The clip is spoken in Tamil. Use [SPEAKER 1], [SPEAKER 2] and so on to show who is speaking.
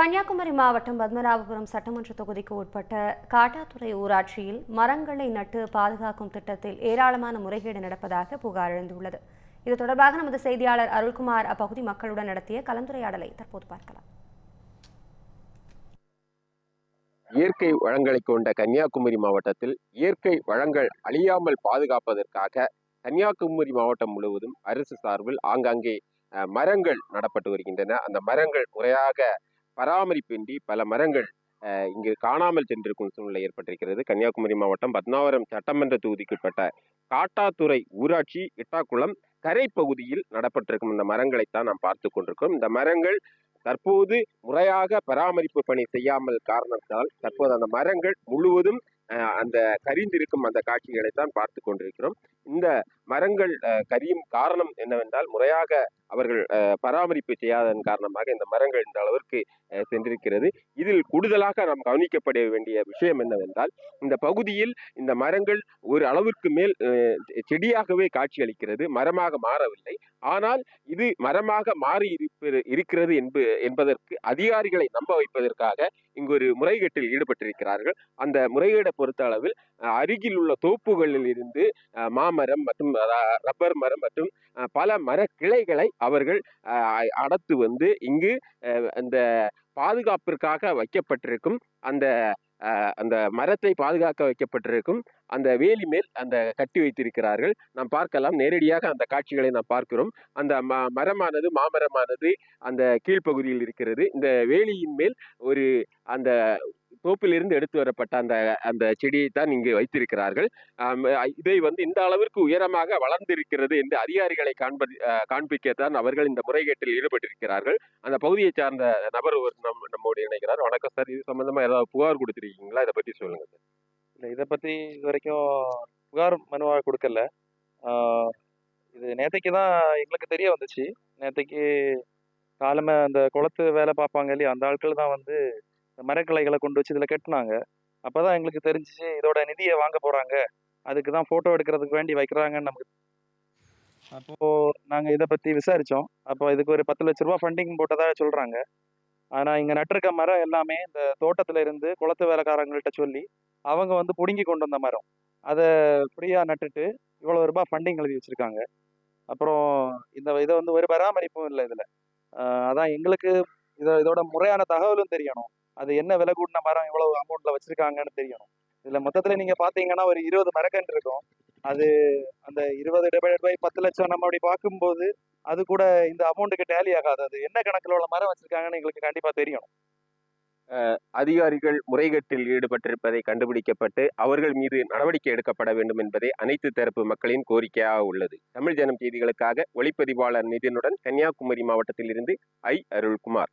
[SPEAKER 1] கன்னியாகுமரி மாவட்டம் பத்மநாபபுரம் சட்டமன்ற தொகுதிக்கு உட்பட்ட காட்டாத்துறை ஊராட்சியில் மரங்களை நட்டு பாதுகாக்கும் திட்டத்தில் ஏராளமான முறைகேடு நடப்பதாக புகார் எழுந்துள்ளது. இது தொடர்பாக நமது செய்தியாளர் அருள்குமார் அப்பகுதி மக்களுடன் நடத்திய கலந்துரையாடலை தற்போது பார்க்கலாம்.
[SPEAKER 2] இயற்கை வளங்களை கொண்ட கன்னியாகுமரி மாவட்டத்தில் இயற்கை வளங்கள் அழியாமல் பாதுகாப்பதற்காக கன்னியாகுமரி மாவட்டம் முழுவதும் அரசு சார்பில் ஆங்காங்கே அஹ், மரங்கள் நடப்பட்டு வருகின்றன. அந்த மரங்கள் முறையாக பராமரிப்பின்றி பல மரங்கள் இங்கு காணாமல் சென்றிருக்கும் சூழ்நிலை ஏற்பட்டிருக்கிறது. கன்னியாகுமரி மாவட்டம் பத்னாவரம் சட்டமன்ற தொகுதிக்குட்பட்ட காட்டாத்துறை ஊராட்சி இட்டாக்குளம் கரை பகுதியில் நடப்பட்டிருக்கும் இந்த மரங்களைத்தான் நாம் பார்த்து கொண்டிருக்கோம் இந்த மரங்கள் தற்போது முறையாக பராமரிப்பு பணி செய்யாமல் காரணத்தால் தற்போது அந்த மரங்கள் முழுவதும் அந்த கரிந்திருக்கும் அந்த காட்சிகளை தான் பார்த்து கொண்டிருக்கிறோம். இந்த மரங்கள் கரியும் காரணம் என்னவென்றால் முறையாக அவர்கள் பராமரிப்பு செய்யாதன் காரணமாக இந்த மரங்கள் இந்த அளவிற்கு சென்றிருக்கிறது. இதில் கூடுதலாக நாம் கவனிக்கப்பட வேண்டிய விஷயம் என்னவென்றால் இந்த பகுதியில் இந்த மரங்கள் ஒரு அளவிற்கு மேல் செடியாகவே காட்சியளிக்கிறது மரமாக மாறவில்லை. ஆனால் இது மரமாக மாறி இருப்பது- இருக்கிறது என்பது என்பதற்கு அதிகாரிகளை நம்ப வைப்பதற்காக இங்கு ஒரு முறைகேட்டில் ஈடுபட்டிருக்கிறார்கள். அந்த முறைகேடை பொறுத்த அளவில் அருகில் உள்ள தோப்புகளில் இருந்து மாமரம் மற்றும் ரப்பர் மரம் மற்றும் பல மர கிளைகளை அவர்கள் அடத்து வந்து இங்கு அந்த பாதுகாப்பிற்காக வைக்கப்பட்டிருக்கும். அந்த அந்த மரத்தை பாதுகாக்க வைக்கப்பட்டிருக்கும். அந்த வேலி மேல் அந்த கட்டி வைத்திருக்கிறார்கள். நாம் பார்க்கலாம் நேரடியாக அந்த காட்சிகளை நாம் பார்க்கிறோம். அந்த ம மரமானது மாமரமானது அந்த கீழ்ப்பகுதியில் இருக்கிறது. இந்த வேலியின் மேல் ஒரு அந்த தோப்பிலிருந்து எடுத்து வரப்பட்ட அந்த அந்த செடியை தான் இங்கு வைத்திருக்கிறார்கள். இதை வந்து இந்த அளவிற்கு உயரமாக வளர்ந்திருக்கிறது என்று அதிகாரிகளை காண்பது காண்பிக்கத்தான் அவர்கள் இந்த முறைகேட்டில் ஈடுபட்டிருக்கிறார்கள். அந்த பகுதியை சார்ந்த நபர் ஒரு நம் நம்மோடு நினைக்கிறார் வணக்கம் சார். இது சம்பந்தமா ஏதாவது புகார் கொடுத்துருக்கீங்களா? இதை பத்தி சொல்லுங்க சார்.
[SPEAKER 3] இல்லை இதை பற்றி இது வரைக்கும் புகார் மனுவாக கொடுக்கல. இது நேற்றைக்கு தான் எங்களுக்கு தெரிய வந்துச்சு. நேற்றைக்கு காலமே அந்த குளத்து வேலை பார்ப்பாங்க இல்லையா? அந்த ஆட்கள் தான் வந்து மரக்கலைகளை மரக்கிளைகளை கொண்டு வச்சு இதில் கட்டினாங்க. அப்போ தான் எங்களுக்கு தெரிஞ்சிச்சு இதோட நிதியை வாங்க போகிறாங்க அதுக்கு தான் ஃபோட்டோ எடுக்கிறதுக்கு வேண்டி வைக்கிறாங்கன்னு நமக்கு அப்போது நாங்கள் இதை பற்றி விசாரித்தோம் அப்போ இதுக்கு ஒரு பத்து லட்ச ரூபா ஃபண்டிங் போட்டதாக சொல்கிறாங்க ஆனால் இங்கே நட்டிருக்க மரம் எல்லாமே இந்த தோட்டத்தில் இருந்து குளத்து வேலைக்காரங்கள்ட்ட சொல்லி அவங்க வந்து பிடுங்கி கொண்டு வந்த மரம். அதை ஃப்ரீயாக நட்டுட்டு இவ்வளோ ரூபாய் ஃபண்டிங் எழுதி வச்சுருக்காங்க. அப்புறம் இந்த இதை வந்து ஒரு பராமரிப்பும் இல்லை இதில். அதான் எங்களுக்கு இதை இதோட முறையான தகவலும் தெரியணும். அது என்ன விலை கூடின மரம் எவ்வளவு அமௌண்ட்டில் வச்சுருக்காங்கன்னு தெரியணும். இதில் மொத்தத்தில் நீங்கள் பார்த்தீங்கன்னா ஒரு இருபது மரக்கன்று இருக்கும். அது அந்த இருபது டிவைடட் பை பத்து லட்சம் நம்ம அப்படி பார்க்கும்போது அது கூட இந்த அமௌண்ட்டுக்கு டேலி ஆகாது. அது என்ன கணக்கில் உள்ள மரம் வச்சுருக்காங்கன்னு எங்களுக்கு கண்டிப்பாக தெரியணும்.
[SPEAKER 2] அதிகாரிகள் முறைகேட்டில் ஈடுபட்டிருப்பதை கண்டுபிடிக்கப்பட்டு அவர்கள் மீது நடவடிக்கை எடுக்கப்பட வேண்டும் என்பதே அனைத்து தரப்பு மக்களின் கோரிக்கையாக உள்ளது. தமிழ் ஜனம் செய்திகளுக்காக ஒளிப்பதிவாளர் நிதினுடன் கன்னியாகுமரி மாவட்டத்திலிருந்து ஐ அருள்குமார்.